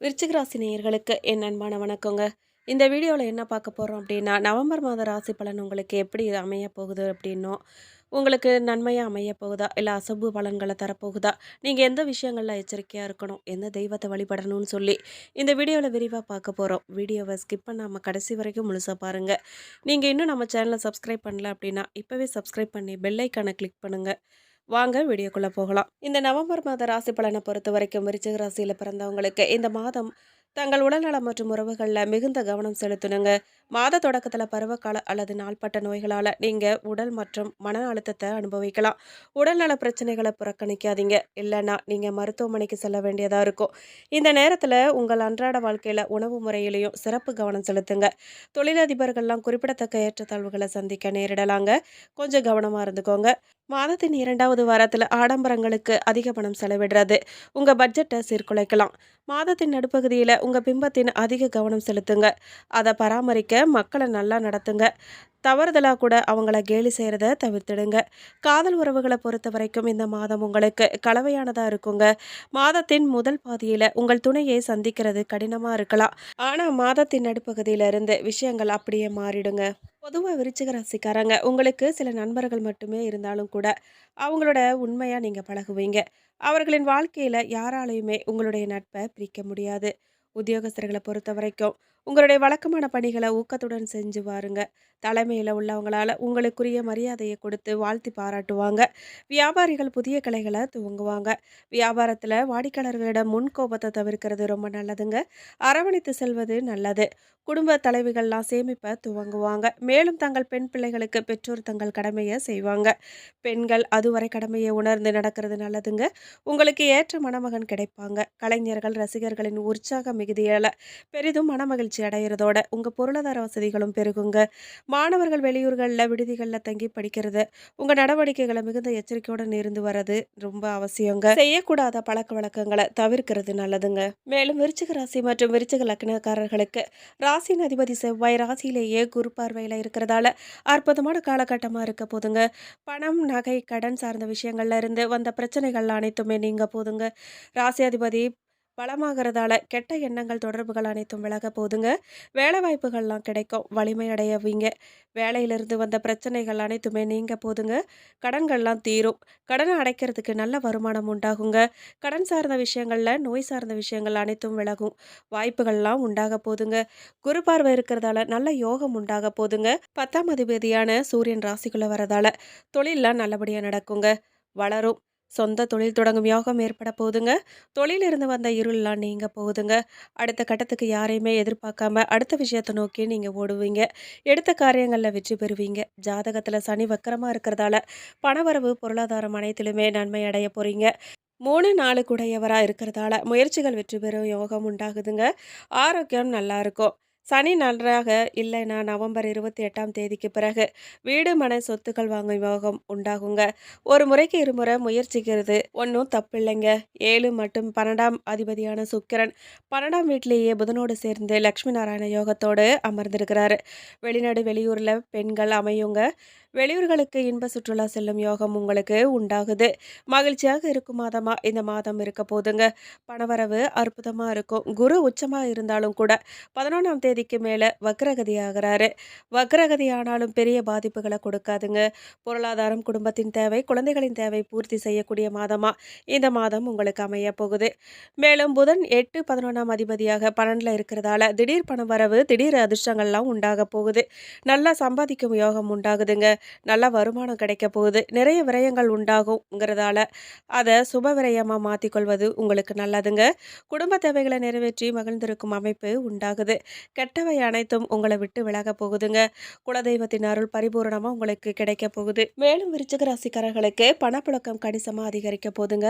விருச்சிகராசி நேயர்களுக்கு என் அன்பான வணக்கங்க. இந்த வீடியோவில் என்ன பார்க்க போகிறோம் அப்படின்னா நவம்பர் மாத ராசி பலன் உங்களுக்கு எப்படி அமைய போகுது அப்படின்னும் உங்களுக்கு நன்மையாக அமைய போகுதா? இல்லை அசபு பலன்களை தரப்போகுதா? நீங்கள் எந்த விஷயங்களில் எச்சரிக்கையாக இருக்கணும்? எந்த தெய்வத்தை வழிபடணும்னு சொல்லி இந்த வீடியோவில் விரிவாக பார்க்க போகிறோம் வீடியோவை ஸ்கிப் பண்ணாமல் கடைசி வரைக்கும் முழுசாக பாருங்கள் நீங்கள் இன்னும் நம்ம சேனலை சப்ஸ்கிரைப் பண்ணல அப்படின்னா இப்போவே சப்ஸ்கிரைப் பண்ணி பெல்லைக்கானை கிளிக் பண்ணுங்கள் வாங்க வீடியோக்குள்ளே போகலாம். இந்த நவம்பர் மாத ராசி பலனை பொறுத்த வரைக்கும் விருச்சிக ராசியில் பிறந்தவங்களுக்கு இந்த மாதம் தங்கள் உடல்நலம் மற்றும் உறவுகளில் மிகுந்த கவனம் செலுத்தணுங்க. மாத தொடக்கத்தில் பருவகால அல்லது நாள்பட்ட நோய்களால் நீங்கள் உடல் மற்றும் மன அழுத்தத்தை அனுபவிக்கலாம். உடல்நல பிரச்சனைகளை புறக்கணிக்காதீங்க. இல்லைன்னா நீங்கள் மருத்துவமனைக்கு செல்ல வேண்டியதாக இருக்கும். இந்த நேரத்தில் உங்கள் அன்றாட வாழ்க்கையில் உணவு முறையிலையும் சிறப்பு கவனம் செலுத்துங்க. தொழிலதிபர்கள்லாம் குறிப்பிடத்தக்க ஏற்றத்தாழ்வுகளை சந்திக்க நேரிடலாங்க. கொஞ்சம் கவனமாக இருந்துக்கோங்க. மாதத்தின் இரண்டாவது வாரத்தில் ஆடம்பரங்களுக்கு அதிக பணம் செலவிடுறது. உங்கள் பட்ஜெட்டை சீர்குலைக்கலாம். மாதத்தின் நடுப்பகுதியில் உங்கள் பிம்பத்தின் அதிக கவனம் செலுத்துங்க. அதை பராமரிக்க மக்களை நல்லா நடத்துங்க. தவறுதலாக கூட அவங்கள கேலி செய்கிறத தவிர்த்துடுங்க. காதல் உறவுகளை பொறுத்த வரைக்கும் இந்த மாதம் உங்களுக்கு கலவையானதாக இருக்குங்க. மாதத்தின் முதல் பாதியில் உங்கள் துணையை சந்திக்கிறது கடினமாக இருக்கலாம். ஆனால் மாதத்தின் நடுப்பகுதியிலிருந்து விஷயங்கள் அப்படியே மாறிடுங்க. பொதுவாக விருச்சிக ராசிக்காரங்க உங்களுக்கு சில நண்பர்கள் மட்டுமே இருந்தாலும் கூட அவங்களோட உண்மையாக நீங்கள் பழகுவீங்க. அவர்களின் வாழ்க்கையில் யாராலையுமே உங்களுடைய நட்பை பிரிக்க முடியாது. உத்தியோகஸ்தர்களை பொறுத்த வரைக்கும் உங்களுடைய வழக்கமான பணிகளை ஊக்கத்துடன் செஞ்சு வாருங்க. தலைமையில் உள்ளவங்களால் உங்களுக்குரிய மரியாதையை கொடுத்து வாழ்த்தி பாராட்டுவாங்க. வியாபாரிகள் புதிய கலைகளை துவங்குவாங்க. வியாபாரத்தில் வாடிக்கையாளர்களிடம் முன்கோபத்தை தவிர்க்கிறது ரொம்ப நல்லதுங்க. அரவணைத்து செல்வது நல்லது. குடும்ப தலைவிகள்லாம் சேமிப்பை துவங்குவாங்க. மேலும் தங்கள் பெண் பிள்ளைகளுக்கு பெற்றோர் தங்கள் கடமையை செய்வாங்க. பெண்கள் அதுவரை கடமையை உணர்ந்து நடக்கிறது நல்லதுங்க. உங்களுக்கு ஏற்ற மணமகன் கிடைப்பாங்க. கலைஞர்கள் ரசிகர்களின் உற்சாக மிகுதியால் பெரிதும் மனமகிழ்ச்சி அடைகிறதோட உங்கள் பொருளாதார வசதிகளும் பெருகுங்க. மாணவர்கள் வெளியூர்களில் விடுதிகளில் தங்கி படிக்கிறது உங்கள் நடவடிக்கைகளை மிகுந்த எச்சரிக்கையுடன் இருந்து வர்றது ரொம்ப அவசியங்க. செய்யக்கூடாத பழக்க வழக்கங்களை தவிர்க்கிறது நல்லதுங்க. மேலும் விருச்சிக ராசி மற்றும் விருச்சிக லக்னக்காரர்களுக்கு ராசியின் அதிபதி செவ்வாய் ராசியிலேயே குரு பார்வையில் இருக்கிறதால அற்புதமான காலகட்டமாக இருக்க போதுங்க. பணம் நகை கடன் சார்ந்த விஷயங்கள்ல இருந்து வந்த பிரச்சனைகள் அனைத்துமே நீங்க போதுங்க. ராசி அதிபதி பலமாகிறதால கெட்ட எண்ணங்கள் தொடர்புகள் அனைத்தும் விலக போதுங்க வேலை வாய்ப்புகள்லாம் கிடைக்கும். வலிமை அடையவீங்க வேலையிலிருந்து வந்த பிரச்சனைகள் அனைத்துமே நீங்க போதுங்க. கடன்கள்லாம் தீரும். கடனை அடைக்கிறதுக்கு நல்ல வருமானம் உண்டாகுங்க. கடன் சார்ந்த விஷயங்களில் நோய் சார்ந்த விஷயங்கள் அனைத்தும் விலகும். வாய்ப்புகள்லாம் உண்டாக போதுங்க. குரு பார்வை இருக்கிறதால நல்ல யோகம் உண்டாக போதுங்க. பத்தாம் அதிபதியான சூரியன் ராசிக்குள்ள வரதால தொழிலெலாம் நல்லபடியாக நடக்குங்க. வளரும். சொந்த தொழில் தொடங்கும் யோகம் ஏற்பட போகுதுங்க. தொழிலிருந்து வந்த இருளெலாம் நீங்கள் போகுதுங்க. அடுத்த கட்டத்துக்கு யாரையுமே எதிர்பார்க்காம அடுத்த விஷயத்தை நோக்கி நீங்கள் ஓடுவீங்க. எடுத்த காரியங்களில் வெற்றி பெறுவீங்க. ஜாதகத்தில் சனி வக்கரமாக இருக்கிறதால பணவரவு பொருளாதாரம் அனைத்திலுமே நன்மை அடைய போகிறீங்க மூணு நாலு குடையவராக இருக்கிறதால முயற்சிகள் வெற்றி பெறும் யோகம் உண்டாகுதுங்க. ஆரோக்கியம் நல்லா இருக்கும். சனி நன்றாக இல்லைன்னா நவம்பர் இருபத்தி எட்டாம் தேதிக்கு பிறகு வீடு மன சொத்துக்கள் வாங்கும் யோகம் உண்டாகுங்க. ஒரு முறைக்கு இருமுறை முயற்சிக்கிறது. ஒன்றும் தப்பில்லைங்க. ஏழு மற்றும் பன்னெண்டாம் அதிபதியான சுக்கிரன் பன்னெண்டாம் வீட்டிலேயே புதனோடு சேர்ந்து லக்ஷ்மி நாராயண யோகத்தோடு அமர்ந்திருக்கிறாரு. வெளிநாடு வெளியூரில் பெண்கள் அமையுங்க. வெளியூர்களுக்கு இன்ப சுற்றுலா செல்லும் யோகம் உங்களுக்கு உண்டாகுது. மகிழ்ச்சியாக இருக்கும் மாதமா இந்த மாதம் இருக்க போதுங்க. பணவரவு அற்புதமாக இருக்கும். குரு உச்சமாக இருந்தாலும் கூட பதினொன்றாம் தேதிக்கு மேலே வக்ரகதி ஆகிறாரு. வக்ரகதி ஆனாலும் பெரிய பாதிப்புகளை கொடுக்காதுங்க. பொருளாதாரம் குடும்பத்தின் தேவை குழந்தைகளின் தேவை பூர்த்தி செய்யக்கூடிய மாதமா? இந்த மாதம் உங்களுக்கு அமைய போகுது. மேலும் புதன் எட்டு பதினொன்றாம் அதிபதியாக பன்னெண்டில் இருக்கிறதால திடீர் பண வரவு திடீர் அதிர்ஷ்டங்கள்லாம் உண்டாக போகுது. நல்லா சம்பாதிக்கும் யோகம் உண்டாகுதுங்க. நல்ல வருமானம் கிடைக்க போகுது. நிறைய விரயங்கள் உண்டாகுங்கிறதால அதை சுப விரயமாக மாற்றிக்கொள்வது உங்களுக்கு நல்லதுங்க. குடும்ப தேவைகளை நிறைவேற்றி மகிழ்ந்திருக்கும் அமைப்பு உண்டாகுது. கெட்டவை அனைத்தும் உங்களை விட்டு விலக போகுதுங்க. குலதெய்வத்தின் அருள் பரிபூரணமாக உங்களுக்கு கிடைக்க போகுது. மேலும் விருச்சிக ராசிக்காரர்களுக்கு பணப்புழக்கம் கணிசமாக அதிகரிக்க போதுங்க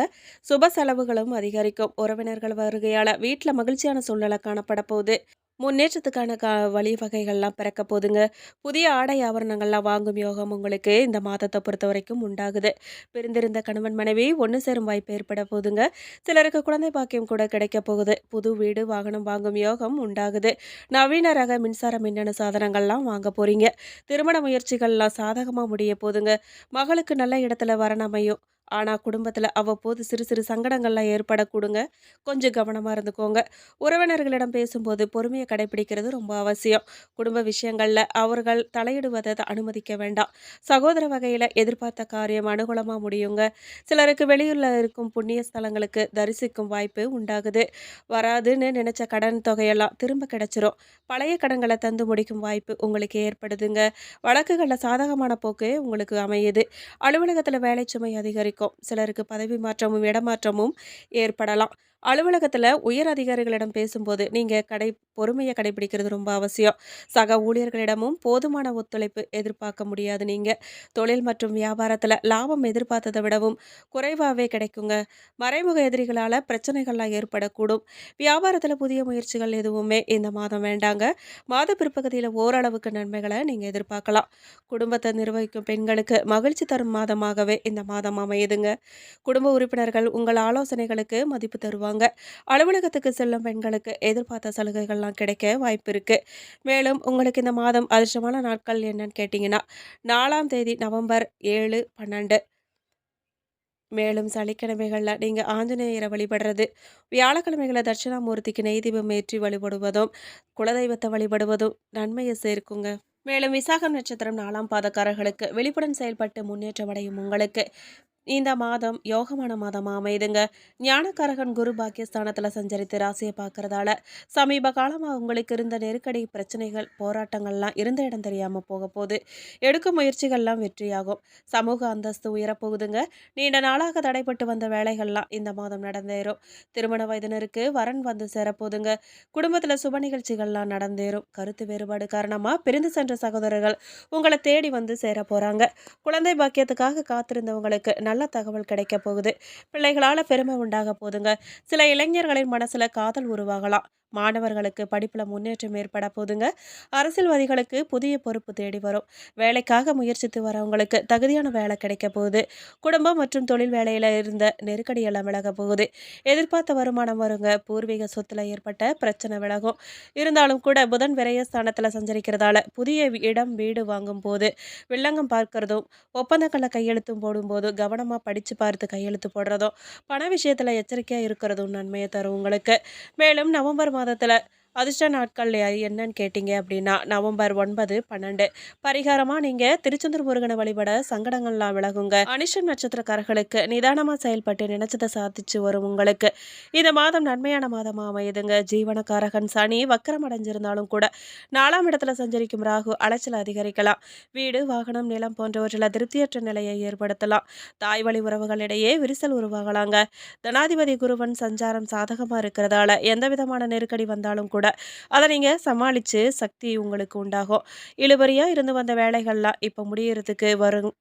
சுப செலவுகளும் அதிகரிக்கும். உறவினர்கள் வருகையால் வீட்டில் மகிழ்ச்சியான சூழ்நிலை காணப்பட போகுது. முன்னேற்றத்துக்கான கா வழிவகைகள்லாம் பிறக்க போதுங்க புதிய ஆடை ஆபரணங்கள்லாம் வாங்கும் யோகம் உங்களுக்கு இந்த மாதத்தை பொறுத்த வரைக்கும் உண்டாகுது. பிரிந்திருந்த கணவன் மனைவி ஒன்று சேரும் வாய்ப்பு ஏற்பட போதுங்க சிலருக்கு குழந்தை பாக்கியம் கூட கிடைக்க போகுது. புது வீடு வாகனம் வாங்கும் யோகம் உண்டாகுது. நவீன ரக மின்சார மின்னணு சாதனங்கள்லாம் வாங்க போறீங்க. திருமண முயற்சிகள்லாம் சாதகமாக முடிய போதுங்க மகளுக்கு நல்ல இடத்துல வரணமையும் ஆனால் குடும்பத்தில் அவ்வப்போது சிறு சிறு சங்கடங்கள்லாம் ஏற்படக்கூடுங்க. கொஞ்சம் கவனமாக இருந்துக்கோங்க. உறவினர்களிடம் பேசும்போது பொறுமையை கடைபிடிக்கிறது ரொம்ப அவசியம். குடும்ப விஷயங்களில் அவர்கள் தலையிடுவதை அனுமதிக்க வேண்டாம். சகோதர வகையில் எதிர்பார்த்த காரியம் அனுகூலமாக முடியுங்க. சிலருக்கு வெளியூரில் இருக்கும் புண்ணிய ஸ்தலங்களுக்கு தரிசிக்கும் வாய்ப்பு உண்டாகுது. வராதுன்னு நினச்ச கடன் தொகையெல்லாம் திரும்ப கிடைச்சிரும். பழைய கடன்களை தந்து முடிக்கும் வாய்ப்பு உங்களுக்கு ஏற்படுதுங்க. வழக்குகளில் சாதகமான போக்கு உங்களுக்கு அமையுது. அலுவலகத்தில் வேலை சுமை அதிகரிக்கும். இருக்கும். சிலருக்கு பதவி மாற்றமும் இடமாற்றமும் ஏற்படலாம். அலுவலகத்தில் உயர் அதிகாரிகளிடம் பேசும்போது நீங்கள் கடை பொறுமையை கடைபிடிக்கிறது ரொம்ப அவசியம். சக ஊழியர்களிடமும் போதுமான ஒத்துழைப்பு எதிர்பார்க்க முடியாது நீங்கள் தொழில் மற்றும் வியாபாரத்தில் லாபம் எதிர்பார்த்ததை விடவும் குறைவாகவே கிடைக்குங்க. மறைமுக எதிரிகளால் பிரச்சனைகள்லாம் ஏற்படக்கூடும். வியாபாரத்தில் புதிய முயற்சிகள் எதுவுமே இந்த மாதம் வேண்டாங்க. மாத பிற்பகுதியில் ஓரளவுக்கு நன்மைகளை நீங்கள் எதிர்பார்க்கலாம். குடும்பத்தை நிர்வகிக்கும் பெண்களுக்கு மகிழ்ச்சி தரும் மாதமாகவே இந்த மாதம் அமையுதுங்க. குடும்ப உறுப்பினர்கள் உங்கள் ஆலோசனைகளுக்கு மதிப்பு தருவாங்க. தருவாங்க அலுவலகத்துக்கு செல்லும் பெண்களுக்கு எதிர்பார்த்த சலுகைகள்லாம் கிடைக்க வாய்ப்பு இருக்குது மேலும் உங்களுக்கு இந்த மாதம் அதிர்ஷ்டமான நாட்கள் என்னன்னு கேட்டிங்கன்னா நாலாம் தேதி நவம்பர் ஏழு பன்னெண்டு. மேலும் சனிக்கிழமைகளில் நீங்கள் ஆஞ்சநேயரை வழிபடுறது வியாழக்கிழமைகளை தட்சிணாமூர்த்திக்கு நெய்தீபம் ஏற்றி வழிபடுவதும் குலதெய்வத்தை வழிபடுவதும் நன்மையை சேர்க்குங்க. மேலும் விசாகம் நட்சத்திரம் நாலாம் பாதக்காரர்களுக்கு வெளிப்புடன் செயல்பட்டு முன்னேற்றம் அடையும் உங்களுக்கு இந்த மாதம் யோகமான மாதமாக அமைதுங்க. ஞானக்காரகன் குரு பாக்கியஸ்தானத்தில் சஞ்சரித்து ராசியை பார்க்கறதால சமீப காலமாக உங்களுக்கு இருந்த நெருக்கடி பிரச்சனைகள் போராட்டங்கள்லாம் இருந்த இடம் தெரியாமல் போக போகுது. எடுக்கும் முயற்சிகள்லாம் வெற்றியாகும். சமூக அந்தஸ்து உயரப்போகுதுங்க. நீண்ட நாளாக தடைப்பட்டு வந்த வேலைகள்லாம் இந்த மாதம் நடந்தேறும். திருமண வயதினருக்கு வரன் வந்து சேரப்போகுதுங்க. குடும்பத்தில் சுப நிகழ்ச்சிகள்லாம் நடந்தேறும். கருத்து வேறுபாடு காரணமாக பிரிந்து சென்ற சகோதரர்கள் உங்களை தேடி வந்து சேர போகிறாங்க குழந்தை பாக்கியத்துக்காக காத்திருந்தவங்களுக்கு நல்ல தகவல் கிடைக்க போகுது. பிள்ளைகளால் பெருமை உண்டாக போதுங்க. சில இளைஞர்களின் மனசில் காதல் உருவாகலாம். மாணவர்களுக்கு படிப்பில் முன்னேற்றம் ஏற்பட போதுங்க. அரசியல்வாதிகளுக்கு புதிய பொறுப்பு தேடி வரும். வேலைக்காக முயற்சித்து வரவங்களுக்கு தகுதியான வேலை கிடைக்க போகுது. குடும்பம் மற்றும் தொழில் வேலையில் இருந்த நெருக்கடியெல்லாம் விலக போகுது. எதிர்பார்த்த வருமானம் வருங்க. பூர்வீக சொத்தில் ஏற்பட்ட பிரச்சனை விலகும். இருந்தாலும் கூட புதன் விரயஸ்தானத்தில் சஞ்சரிக்கிறதால புதிய இடம் வீடு வாங்கும் போது வில்லங்கம் பார்க்கறதும் ஒப்பந்தங்களை கையெழுத்தும் போடும்போது கவனமாக படித்து பார்த்து கையெழுத்து போடுறதும் பண விஷயத்தில் எச்சரிக்கையாக இருக்கிறதும் நன்மையை தரும் உங்களுக்கு. மேலும் நவம்பர் மாதத்தில் அதிர்ஷ்ட நாட்கள் என்னன்னு கேட்டிங்க அப்படின்னா நவம்பர் ஒன்பது பன்னெண்டு. பரிகாரமாக நீங்கள் திருச்செந்தூர் முருகனை வழிபட சங்கடங்கள்லாம் விலகுங்க. அனிஷன் நட்சத்திரக்காரர்களுக்கு நிதானமாக செயல்பட்டு நினைச்சதை சாதிச்சு வரும் உங்களுக்கு. இந்த மாதம் நன்மையான மாதமாக அமையுதுங்க. ஜீவனக்காரகன் சனி வக்கரம் அடைஞ்சிருந்தாலும் கூட நாலாம் இடத்துல சஞ்சரிக்கும் ராகு அலைச்சல் அதிகரிக்கலாம். வீடு வாகனம் நிலம் போன்றவற்றில் திருப்தியற்ற நிலையை ஏற்படுத்தலாம். தாய் வழி உறவுகளிடையே விரிசல் உருவாகலாங்க. தனாதிபதி குருவன் சஞ்சாரம் சாதகமாக இருக்கிறதால எந்த விதமான நெருக்கடி வந்தாலும் கூட கூட. அதை நீங்கள் சமாளித்து சக்தி உங்களுக்கு உண்டாகும். இழுபறியாக இருந்து வந்த வேலைகள்லாம் இப்போ முடியறதுக்கு வரும்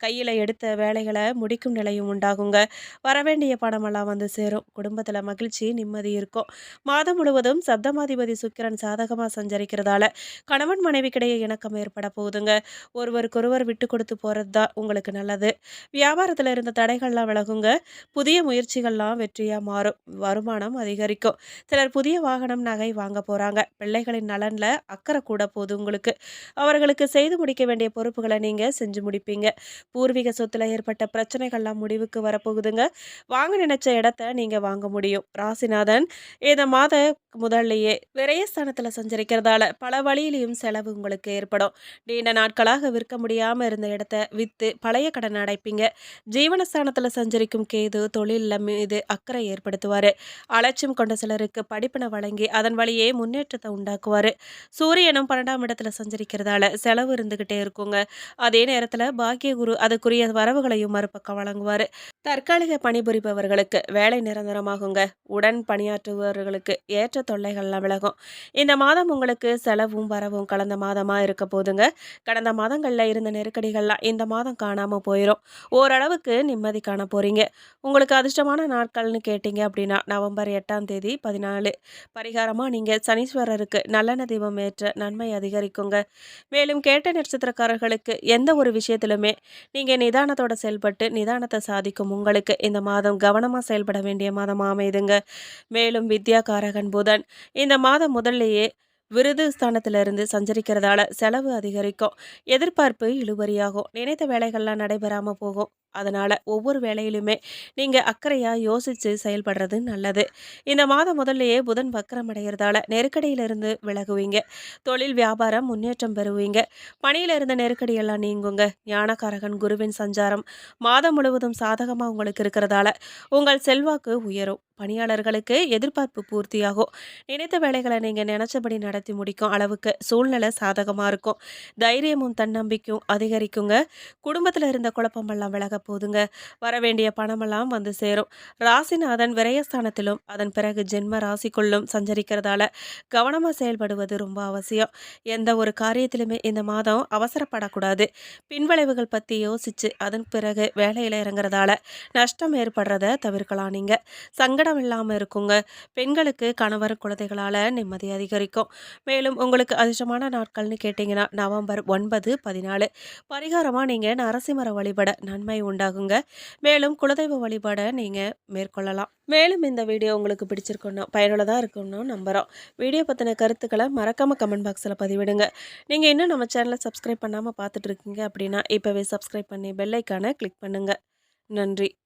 கையில் எடுத்த வேலைகளை முடிக்கும் நிலையும் உண்டாகுங்க. வரவேண்டிய பணமெல்லாம் வந்து சேரும். குடும்பத்தில் மகிழ்ச்சி நிம்மதி இருக்கும். மாதம் முழுவதும் சப்தமாதிபதி சுக்கிரன் சாதகமாக சஞ்சரிக்கிறதால கணவன் மனைவிக்கிடையே இணக்கம் ஏற்பட போகுதுங்க. ஒருவருக்கொருவர் விட்டு கொடுத்து போகிறது தான் உங்களுக்கு நல்லது. வியாபாரத்தில் இருந்த தடைகள்லாம் விலகுங்க. புதிய முயற்சிகள்லாம் வெற்றியாக மாறும். வருமானம் அதிகரிக்கும். சிலர் புதிய வாகனம் நகை வாங்க போகிறாங்க பிள்ளைகளின் நலனில் அக்கறை கூட போகுது உங்களுக்கு. அவர்களுக்கு செய்து முடிக்க வேண்டிய பொறுப்புகளை நீங்கள் செஞ்சு முடிப்பீங்க. பூர்வீக சொத்துல ஏற்பட்ட பிரச்சனைகள்லாம் முடிவுக்கு வரப்போகுதுங்க. வாங்க நினைச்ச இடத்த நீங்க வாங்க முடியும். ராசிநாதன் இந்த மாத முதல்லையே விரயஸ்தானத்தில் சஞ்சரிக்கிறதால பல வழியிலையும் செலவு உங்களுக்கு ஏற்படும். நீண்ட நாட்களாக விற்க முடியாமல் இருந்த இடத்த விற்று பழைய கடன் அடைப்பீங்க. ஜீவனஸ்தானத்தில் சஞ்சரிக்கும் கேது தொழிலில் மீது அக்கறை ஏற்படுத்துவார். அலட்சியம் கொண்ட சிலருக்கு படிப்பினை வழங்கி அதன் வழியே முன்னேற்றத்தை உண்டாக்குவார். சூரியனும் பன்னெண்டாம் இடத்துல சஞ்சரிக்கிறதால செலவு இருந்துக்கிட்டே இருக்குங்க. அதே நேரத்தில் பாக்கிய குரு அதுக்குரிய வரவுகளையும் மறுபக்கம் வழங்குவார். தற்காலிக பணிபுரிபவர்களுக்கு வேலை நிரந்தரமாகுங்க. உடன் பணியாற்றுபவர்களுக்கு ஏற்ற தொல்லைகள்லாம் விலகும். இந்த மாதம் உங்களுக்கு செலவும் வரவும் கலந்த மாதமாக இருக்க போதுங்க. கடந்த மாதங்களில் இருந்த நெருக்கடிகள்லாம் இந்த மாதம் காணாமல் போயிடும் ஓரளவுக்கு நிம்மதி காண போகிறீங்க உங்களுக்கு அதிர்ஷ்டமான நாட்கள்னு கேட்டிங்க அப்படின்னா நவம்பர் எட்டாம் தேதி பதினாலு. பரிகாரமாக நீங்கள் சனீஸ்வரருக்கு நல்லெண்ண தீபம் ஏற்ற நன்மை அதிகரிக்குங்க. மேலும் கேட்ட நட்சத்திரக்காரர்களுக்கு எந்த ஒரு விஷயத்திலுமே நீங்கள் நிதானத்தோட செயல்பட்டு நிதானத்தை சாதிக்கும் உங்களுக்கு இந்த மாதம் கவனமாக செயல்பட வேண்டிய மாதமாக அமைதுங்க. மேலும் வித்யா காரகன் புதன் இந்த மாதம் முதல்லையே விருது ஸ்தானத்திலிருந்து சஞ்சரிக்கிறதால செலவு அதிகரிக்கும். எதிர்பார்ப்பு இழுபறியாகும். நினைத்த வேலைகள்லாம் நடைபெறாமல் போகும். அதனால் ஒவ்வொரு வேலையிலுமே நீங்கள் அக்கறையாக யோசித்து செயல்படுறது நல்லது. இந்த மாதம் முதல்லையே புதன் வக்கரம் அடைகிறதால நெருக்கடியிலிருந்து விலகுவீங்க. தொழில் வியாபாரம் முன்னேற்றம் பெறுவீங்க. பணியில் இருந்த நெருக்கடியெல்லாம் நீங்குங்க. ஞானகாரகன் குருவின் சஞ்சாரம் மாதம் முழுவதும் சாதகமாக உங்களுக்கு இருக்கிறதால உங்கள் செல்வாக்கு உயரும். பணியாளர்களுக்கு எதிர்பார்ப்பு பூர்த்தியாகும். நினைத்த வேலைகளை நீங்கள் நினச்சபடி நடத்தி முடிக்கும் அளவுக்கு சூழ்நிலை சாதகமாக இருக்கும். தைரியமும் தன்னம்பிக்கையும் அதிகரிக்குங்க. குடும்பத்தில் இருந்த குழப்பமெல்லாம் விலக போதுங்க. வர வேண்டிய பணமெல்லாம் வந்து சேரும். ராசிநாதன் விரயஸ்தானத்திலும் அதன் பிறகு ஜென்ம ராசிக்குள்ளும் சஞ்சரிக்கிறதால கவனமாக செயல்படுவது ரொம்ப அவசியம். எந்த ஒரு காரியத்திலுமே இந்த மாதம் அவசரப்படக்கூடாது. பின்விளைவுகள் பற்றி யோசித்து அதன் பிறகு வேலையில் இறங்குறதால நஷ்டம் ஏற்படுறத தவிர்க்கலாம் நீங்கள் சங்கடம் இல்லாமல் இருக்குங்க. பெண்களுக்கு கணவர் குழந்தைகளால் நிம்மதி அதிகரிக்கும். மேலும் உங்களுக்கு அதிர்ஷ்டமான நாட்கள்னு கேட்டிங்கன்னா நவம்பர் ஒன்பது பதினாலு. பரிகாரமாக நீங்கள் நரசிம்மர வழிபட நன்மை உண்டாகுங்க. மேலும் குலதெய்வ வழிபாடை நீங்கள் மேற்கொள்ளலாம். மேலும் இந்த வீடியோ உங்களுக்கு பிடிச்சிருக்குன்னா பயனுள்ளதாக இருக்கும்னு நம்புகிறோம் வீடியோ பற்றின கருத்துக்களை மறக்காமல் கமெண்ட் பாக்ஸில் பதிவிடுங்க. நீங்கள் இன்னும் நம்ம சேனலை சப்ஸ்கிரைப் பண்ணாமல் பார்த்துட்ருக்கீங்க அப்படின்னா இப்போவே சப்ஸ்கிரைப் பண்ணி பெல்லைக்கான கிளிக் பண்ணுங்கள் நன்றி.